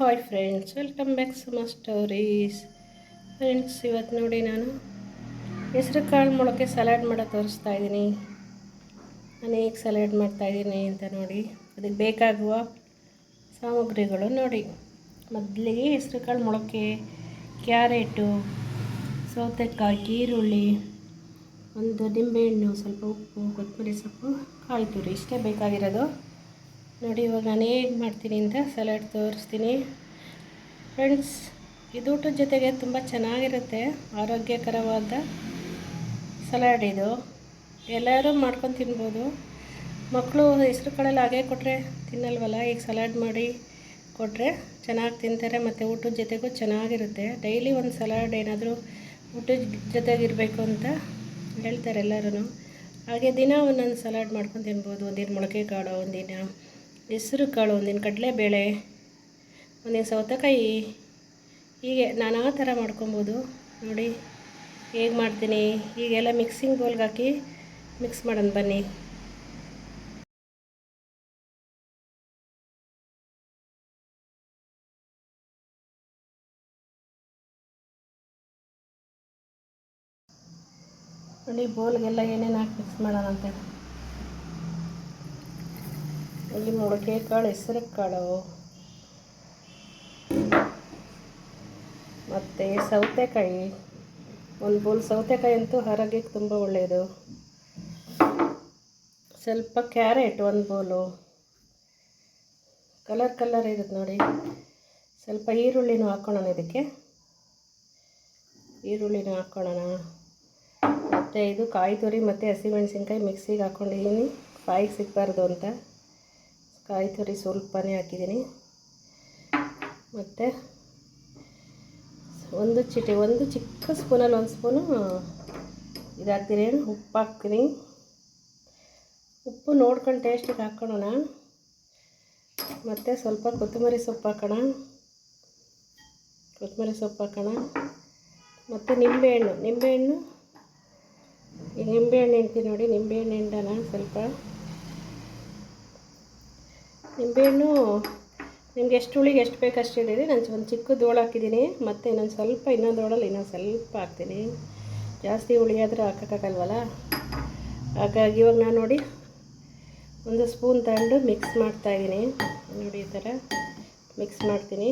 Hi friends welcome back Suma stories friends ಇವತ್ತು ನೋಡಿ ನಾನು ಹೆಸರು ಕಾಳು ಮೊಳಕೆ ಸಲಾಡ್ ಮಾಡೋ ತೋರಿಸ್ತಾ ಇದ್ದೀನಿ. ನಾನು ಹೇಗೆ ಸಲಾಡ್ ಮಾಡ್ತಾಯಿದ್ದೀನಿ ಅಂತ ನೋಡಿ, ಅದಕ್ಕೆ ಬೇಕಾಗುವ ಸಾಮಗ್ರಿಗಳು ನೋಡಿ. ಮೊದಲಿಗೆ ಹೆಸರು ಕಾಳು ಮೊಳಕೆ, ಕ್ಯಾರೆಟು, ಸೌತೆಕಾಯಿ, ಈರುಳ್ಳಿ, ಒಂದು ನಿಂಬೆಹಣ್ಣು, ಸ್ವಲ್ಪ ಉಪ್ಪು, ಕೊತ್ತಂಬರಿ ಸೊಪ್ಪು ಕಾಯಿ ತುರಿ, ಇಷ್ಟೇ ಬೇಕಾಗಿರೋದು. ನೋಡಿ, ಇವಾಗ ನಾನು ಹೇಗೆ ಮಾಡ್ತೀನಿ ಅಂತ ಸಲಾಡ್ ತೋರಿಸ್ತೀನಿ. ಫ್ರೆಂಡ್ಸ್ ಇದು ಊಟದ ಜೊತೆಗೆ ತುಂಬ ಚೆನ್ನಾಗಿರುತ್ತೆ, ಆರೋಗ್ಯಕರವಾದ ಸಲಾಡ್ ಇದು. ಎಲ್ಲರೂ ಮಾಡ್ಕೊಂಡು ತಿನ್ಬೋದು. ಮಕ್ಕಳು ಹೆಸ್ರು ಕಡೆಲ್ಲ ಹಾಗೆ ಕೊಟ್ಟರೆ ತಿನ್ನಲ್ವಲ್ಲ? ಈಗ ಸಲಾಡ್ ಮಾಡಿ ಕೊಟ್ಟರೆ ಚೆನ್ನಾಗಿ ತಿಂತಾರೆ, ಮತ್ತು ಊಟದ ಜೊತೆಗೂ ಚೆನ್ನಾಗಿರುತ್ತೆ. ಡೈಲಿ ಒಂದು ಸಲಾಡ್ ಏನಾದರೂ ಊಟದ ಜೊತೆಗಿರಬೇಕು ಅಂತ ಹೇಳ್ತಾರೆ ಎಲ್ಲರೂ ಹಾಗೆ ದಿನ ಒಂದೊಂದು ಸಲಾಡ್ ಮಾಡ್ಕೊಂಡು ತಿನ್ಬೋದು. ಒಂದಿನ ಮೊಳಕೆ ಕಾಳು ಒಂದಿನ ಹೆಸರು ಕಾಳು ಒಂದಿನ ಕಡಲೆಬೇಳೆ ಒಂದಿನ ಸೌತೆಕಾಯಿ. ಹೀಗೆ ನಾನಾ ಥರ ಮಾಡ್ಕೊಬೋದು. ನೋಡಿ, ಹೇಗೆ ಮಾಡ್ತೀನಿ? ಈಗೆಲ್ಲ ಮಿಕ್ಸಿಂಗ್ ಬೌಲ್ಗೆ ಹಾಕಿ ಮಿಕ್ಸ್ ಮಾಡೋಣ ಬನ್ನಿ. ನೋಡಿ ಬೋಲ್ಗೆಲ್ಲ ಏನೇನು ಹಾಕಿ ಮಿಕ್ಸ್ ಮಾಡೋಣಂತೆ. ಇಲ್ಲಿ ಮೊಳಕೆ ಕಾಳು, ಹೆಸರು ಕಾಳು. ಮತ್ತು ಸೌತೆಕಾಯಿ. ಒಂದು ಬೌಲ್ ಸೌತೆಕಾಯಿ ಅಂತೂ ಆರೋಗ್ಯಕ್ಕೆ ತುಂಬ ಒಳ್ಳೆಯದು ಸ್ವಲ್ಪ ಕ್ಯಾರೆಟ್ ಒಂದು ಬೌಲು. ಕಲರ್ ಕಲರ್ ಇರುತ್ತೆ ನೋಡಿ. ಸ್ವಲ್ಪ ಈರುಳ್ಳಿನೂ ಹಾಕ್ಕೊಳ್ಳೋಣ ಇದಕ್ಕೆ. ಈರುಳ್ಳಿನೂ ಹಾಕ್ಕೊಳ್ಳೋಣ ಮತ್ತು ಇದು ಕಾಯಿ ತುರಿ, ಮತ್ತು ಹಸಿಮೆಣಸಿನ್ಕಾಯಿ ಮಿಕ್ಸಿಗೆ ಹಾಕ್ಕೊಂಡಿದ್ದೀನಿ ಕಾಯಿಗೆ ಸಿಗಬಾರ್ದು ಅಂತ. ಕಾಯಿ ತುರಿ ಸ್ವಲ್ಪನೇ ಹಾಕಿದ್ದೀನಿ. ಮತ್ತು ಒಂದು ಚಿಟಿ, ಒಂದು ಚಿಕ್ಕ ಸ್ಪೂನಲ್ಲಿ ಒಂದು ಸ್ಪೂನು ಇದಾಗ್ತೀನಿ ಉಪ್ಪು ಹಾಕ್ತೀನಿ. ಉಪ್ಪು ನೋಡ್ಕೊಂಡು ಟೇಸ್ಟಿಗೆ ಹಾಕ್ಕೊಳ್ಳೋಣ ಮತ್ತು ಸ್ವಲ್ಪ ಕೊತ್ತಂಬರಿ ಸೊಪ್ಪು ಹಾಕೋಣ. ಕೊತ್ತಂಬರಿ ಸೊಪ್ಪು ಹಾಕೋಣ. ಮತ್ತು ನಿಂಬೆಹಣ್ಣು. ನಿಂಬೆಹಣ್ಣು ಈ ನಿಂಬೆಹಣ್ಣು ಹಿಂಡ್ತೀನಿ ನೋಡಿ, ನಿಂಬೆಹಣ್ಣು ಹಿಂಡೋಣ ಸ್ವಲ್ಪ. ನಿಂಬೆಹಣ್ಣು ನಿಮ್ಗೆ ಎಷ್ಟು ಹುಳಿಗೆ ಎಷ್ಟು ಬೇಕು ಅಷ್ಟು ಹಿಡೀರಿ ನಾನು ಒಂದು ಚಿಕ್ಕ ಹೋಳು ಹಾಕಿದ್ದೀನಿ. ಮತ್ತು ಇನ್ನೊಂದು ಸ್ವಲ್ಪ ಇನ್ನೊಂದು ಹೋಳಲ್ಲಿ ಇನ್ನೊಂದು ಸ್ವಲ್ಪ ಹಾಕ್ತೀನಿ. ಜಾಸ್ತಿ ಹುಳಿ ಆದರೆ ಹಾಕೋಕ್ಕಾಗಲ್ವಲ್ಲ? ಹಾಗಾಗಿ ಇವಾಗ ನಾನು ನೋಡಿ ಒಂದು ಸ್ಪೂನ್ ತಗೊಂಡು ಮಿಕ್ಸ್ ಮಾಡ್ತಾಯಿದ್ದೀನಿ ನೋಡಿ ಈ ಥರ ಮಿಕ್ಸ್ ಮಾಡ್ತೀನಿ.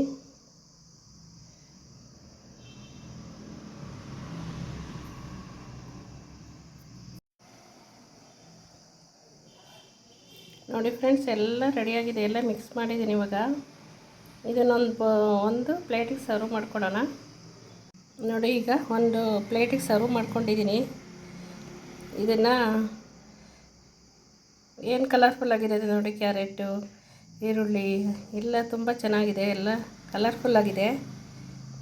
ನೋಡಿ ಫ್ರೆಂಡ್ಸ್, ಎಲ್ಲ ರೆಡಿಯಾಗಿದೆ, ಎಲ್ಲ ಮಿಕ್ಸ್ ಮಾಡಿದ್ದೀನಿ ಇವಾಗ. ಇದನ್ನೊಂದು ಒಂದು ಪ್ಲೇಟಿಗೆ ಸರ್ವ್ ಮಾಡ್ಕೊಡೋಣ. ನೋಡಿ ಈಗ ಒಂದು ಪ್ಲೇಟಿಗೆ ಸರ್ವ್ ಮಾಡ್ಕೊಂಡಿದ್ದೀನಿ. ಇದನ್ನು ಏನು ಕಲರ್ಫುಲ್ ಆಗಿದೆ ನೋಡಿ, ಕ್ಯಾರೆಟು, ಈರುಳ್ಳಿ, ಎಲ್ಲ ತುಂಬ ಚೆನ್ನಾಗಿದೆ, ಎಲ್ಲ ಕಲರ್ಫುಲ್ ಆಗಿದೆ.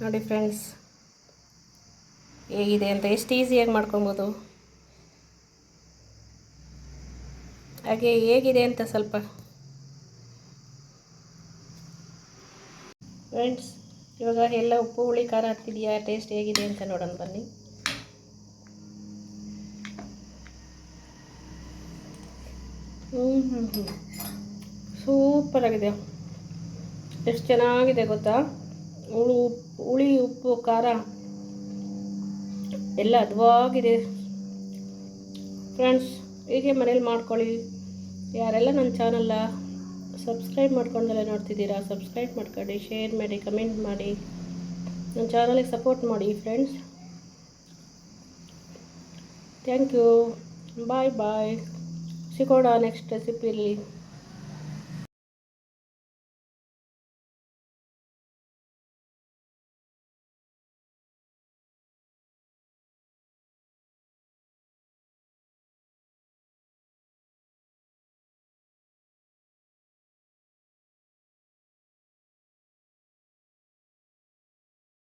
ನೋಡಿ ಫ್ರೆಂಡ್ಸ್, ಹೇಗಿದೆ ಅಂತ, ಎಷ್ಟು ಈಸಿಯಾಗಿ ಮಾಡ್ಕೊಬೋದು. ಹಾಗೆ ಹೇಗಿದೆ ಅಂತ ಸ್ವಲ್ಪ. ಫ್ರೆಂಡ್ಸ್ ಇವಾಗ ಎಲ್ಲ ಉಪ್ಪು, ಹುಳಿ, ಖಾರ ಹಾಕ್ತಿದೆಯಾ? ಟೇಸ್ಟ್ ಹೇಗಿದೆ ಅಂತ ನೋಡೋಣ, ಬನ್ನಿ. ಹ್ಞೂ ಹ್ಞೂ ಸೂಪರಾಗಿದೆ ಎಷ್ಟು ಚೆನ್ನಾಗಿದೆ ಗೊತ್ತಾ? ಹುಳು, ಹುಳಿ, ಉಪ್ಪು, ಖಾರ. ಎಲ್ಲ ಹದವಾಗಿದೆ. ಫ್ರೆಂಡ್ಸ್ ಹೀಗೆ ಮನೇಲಿ ಮಾಡ್ಕೊಳ್ಳಿ. ಯಾರೆಲ್ಲ ನನ್ನ ಚಾನಲ್ಲ ಸಬ್ಸ್ಕ್ರೈಬ್ ಮಾಡ್ಕೊಂಡೆಲ್ಲ ನೋಡ್ತಿದ್ದೀರಾ, ಸಬ್ಸ್ಕ್ರೈಬ್ ಮಾಡ್ಕೊಳ್ಳಿ, ಶೇರ್ ಮಾಡಿ, ಕಮೆಂಟ್ ಮಾಡಿ. ನನ್ನ ಚಾನಲಿಗೆ ಸಪೋರ್ಟ್ ಮಾಡಿ, friends. Thank you. Bye bye. ಸಿಗೋಣ ನೆಕ್ಸ್ಟ್ ರೆಸಿಪಿಲಿ